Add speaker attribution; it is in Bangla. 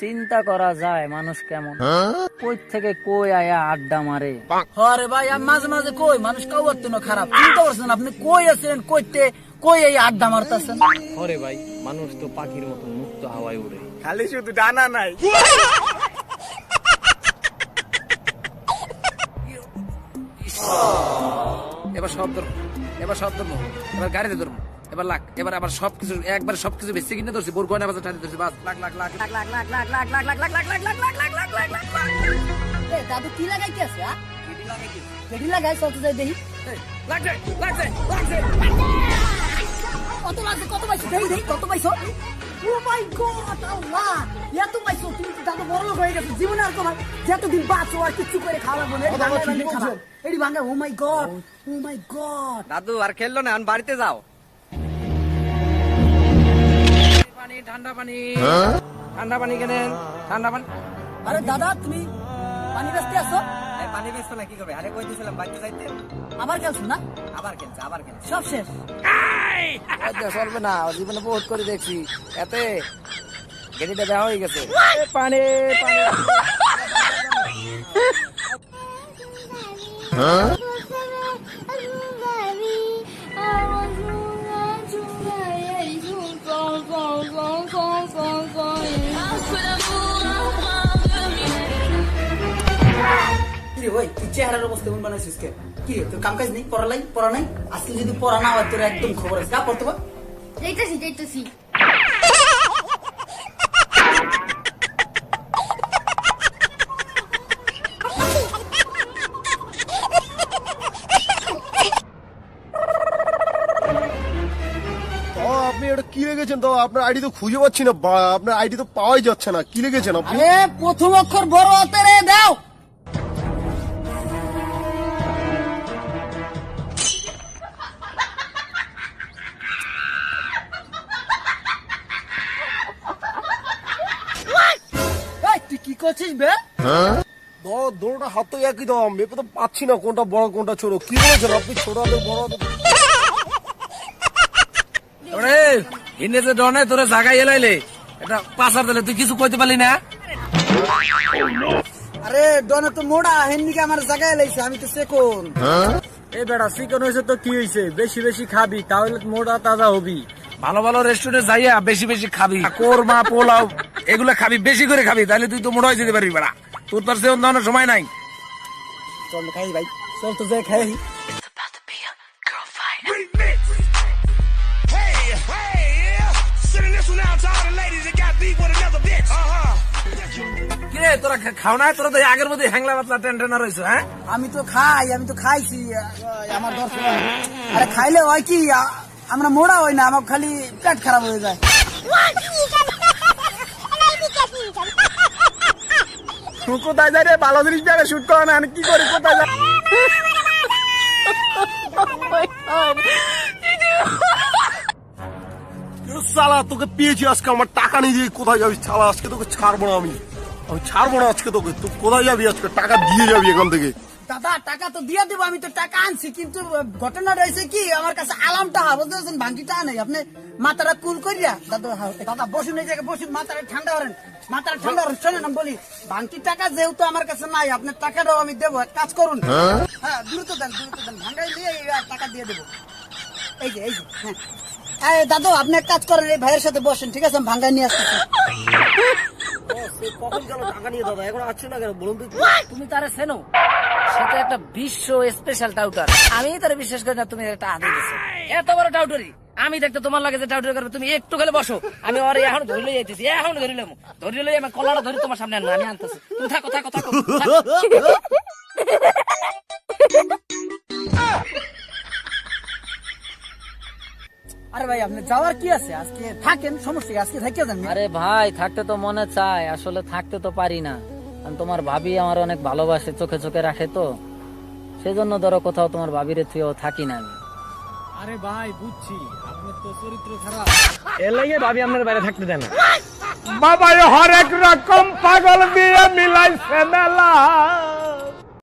Speaker 1: চিন্তা করা যায় মানুষ কেমন। কই থেকে কই আয়া আড্ডা মারে?
Speaker 2: হরে ভাই মাঝে মাঝে কই? মানুষ কাউ না খারাপ। চিন্তা করছেন আপনি? কই আছেন? কইতে কই এই আড্ডা মারতেছেন?
Speaker 3: ওরে ভাই মানুষ তো পাখির মতো মুক্ত হাওয়ায় উড়ে।
Speaker 4: খালি শুধু ডানা নাই।
Speaker 2: এবার সব ধরবো এবার সব ধরবো এবার গাড়িতে ধরবো। এবার লাখ এবার আবার সবকিছু একবার সবকিছু বেশি কিনে ধরছি বোর গয়না বাজার টানি ধরছি বাস লাখ লাখ লাখ লাখ লাখ লাখ লাখ লাখ লাখ লাখ লাখ লাখ লাখ লাখ লাখ লাখ লাখ লাখ লাখ
Speaker 5: দাদু কি লাগাইতে আছে আ কেডি লাগাই চলতে যাই দেখি
Speaker 2: লাগছে লাগছে লাগছে
Speaker 5: কত লাগছে কত পাইছো দেই দেই কত পাইছো ও মাই গড আল্লাহ এত পাইছো তুমি তো দাদু বড় লোক হয়ে গেছো জীবনে আর তোমার যতদিন বাঁচো আর কিছু করে খাওয়া বলে এডি ভাঙা ও মাই গড ও মাই গড
Speaker 4: দাদু আর খেললো না বাড়িতে যাও
Speaker 2: পানি ঠান্ডা পানি। ঠান্ডা পানি কেনেন ঠান্ডা পানি।
Speaker 5: আরে দাদা তুমি পানি বেচতে আসো
Speaker 4: পানি বেসতো না কি করবে? আরে কই দিছিলাম বাড়িতে যাইতে।
Speaker 5: আবার খেলছো না?
Speaker 4: আবার খেলছে আবার খেলছে।
Speaker 5: সব শেষ।
Speaker 2: চলবে না জীবনে বহুত করে দেখছি। এতে গেড়িটা দেওয়া হয়ে গেছে। পানি পানি।
Speaker 5: কি রে ওই তুই চেহারার অবস্থা এমন বানাইছিস কে? কি রে তোর কাম কাজ নেই? পড়া লাই পড়া নাই? আজকে যদি পড়া না হয় তোর একদম খবর আছে। যা পড়তে পার
Speaker 6: যাইতেছি যাইতেছি।
Speaker 7: আপনি এটা কি লেগেছেন তো আপনার আইডি তো খুঁজে পাচ্ছি না। বা- আপনার আইডি তো পাওয়াই যাচ্ছে না। কি লিখেছেন আপনি?
Speaker 5: প্রথম অক্ষর বড় হাতেরে দাও। করছিস বে?
Speaker 7: দ- দোনোটা হাত তো একই দাম। তো পাচ্ছি না কোনটা বড় কোনটা ছোট। কি বলেছেন আপনি? ছোট হাতের বড়?
Speaker 2: ওরে যে ডনে তোরে জাগাই এলাইলে এটা পাসার দিলে। তুই কিছু কইতে পারলি না?
Speaker 5: আরে ডনে তো মোড়া হেন্দিকে আমার জায়গায় লাইছে আমি তো সেকন
Speaker 3: এই বেড়া চিকেন হয়েছে তো কি হয়েছে বেশি বেশি খাবি তাহলে মোড়া তাজা হবি।
Speaker 2: ভালো ভালো রেস্টুরেন্টে যাইয়া বেশি বেশি খাবি। কোরমা পোলাও এগুলা খাবি বেশি করে খাবি তাহলে তুই তো মোড়া হয়ে যেতে পারবি বেড়া। তোর তোর সে অন্য সময় নাই।
Speaker 5: চল খাই ভাই চল তো যাই খাই।
Speaker 2: কিরে তোরা খাও না? তোরা তো আগের মধ্যে হ্যাংলা পাতলা টেন টেনা রয়েছে হ্যাঁ?
Speaker 5: আমি তো খাই আমি তো খাইছি আমার দর্শক। আরে খাইলে হয় কি আমরা মোড়া হয় না আমার খালি পেট খারাপ হয়ে যায়।
Speaker 7: কোথায় যাই রে, ভালো জিনিস দেখে শুট করে না কি করি কোথায় যাই সালা তোকে পেয়েছি আজকে, আমার টাকা নিয়ে দিয়ে কোথায় যাবি? সালা আজকে তোকে ছাড়বো না আমি। আমি ছাড়বো না আজকে তোকে, তুই কোথায় যাবি আজকে? টাকা দিয়ে যাবি এখান থেকে।
Speaker 5: দাদা টাকা তো দিয়ে দেবো আমি তো টাকা আনছি কিন্তু ঘটনা রয়েছে কি আমার কাছে আলামটা হা বুঝতে পারছেন? ভাঙ্গিটা নেই আপনি মাথাটা কুল করিয়া দাদা দাদা বসুন এই জায়গায় বসুন মাথাটা ঠান্ডা করেন মাথাটা ঠান্ডা করেন শোনেন আমি বলি ভাঙ্গির টাকা যেহেতু আমার কাছে নাই আপনার টাকাটাও আমি দেবো এক কাজ করুন। হ্যাঁ? দ্রুত দেন দ্রুত দেন ভাঙ্গাই দিয়ে এই টাকা দিয়ে দেবো। এই যে এই যে হ্যাঁ। এই দাদু আপনি এক কাজ করেন এই ভাইয়ের সাথে বসেন ঠিক আছে? আমি ভাঙ্গাই নিয়ে আসতেছি।
Speaker 3: কখন গেল টাকা নিয়ে দাদা এখন আসছে না কেন বলুন
Speaker 1: তুমি তারে চেনো? একটা বিশ্ব স্পেশাল টাউটার আমি তারে বিশ্বাস করি না তুমি একটা আদি দিছো এত বড় টাউটারি আমি দেখতে তোমার লাগে যে টাউটারি করবে তুমি একটু বসো। আমি ওর এখন যাইতেছি এখন আমি কলাটা ধরি তোমার সামনে আনব আমি আনতেছি। তুমি থাকো থাকো থাকো।
Speaker 5: আরে ভাই আপনি যাওয়ার কি আছে? আজকে থাকেন সমস্যা আজকে যান
Speaker 1: আরে ভাই থাকতে তো মনে চায় আসলে থাকতে তো পারি না। তোমার ভাবি আমার অনেক ভালোবাসে চোখে চোখে রাখে তো। সেজন্য ধরো কোথাও তোমার ভাবিরে তুই থাকি না আমি।
Speaker 3: আরে ভাই বুঝছি। আপনার তো চরিত্র খারাপ। এর লাগে ভাবি আপনার বাইরে থাকতে দেয় না।
Speaker 4: বাবা হরেক রকম পাগল দিয়ে মিলাইছে মেলা।